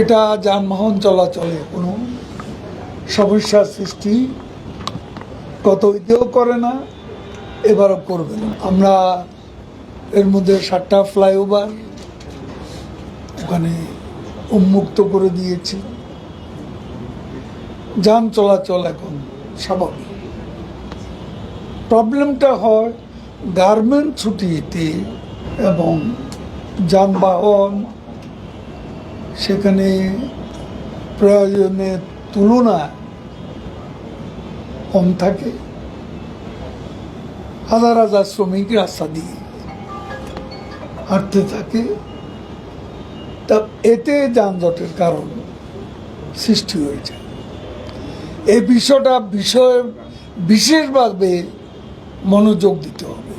এটা যানবাহন চলাচলে কোনো সমস্যার সৃষ্টি গত ঈদেও করে না, এবারও করবে না। আমরা এর মধ্যে সাতটা ফ্লাইওভার ওখানে উন্মুক্ত করে দিয়েছি। যান চলাচল এখন স্বাভাবিক। প্রবলেমটা হয় গার্মেন্ট ছুটিতে এবং যানবাহন সেখানে প্রয়োজনের তুলনা কম থাকে। হাজার হাজার শ্রমিক রাস্তা দিয়ে হাঁটতে থাকে। তা এতে যানজটের কারণ সৃষ্টি হয়েছে। এই বিষয়টা বিষয় বিশেষভাবে মনোযোগ দিতে হবে।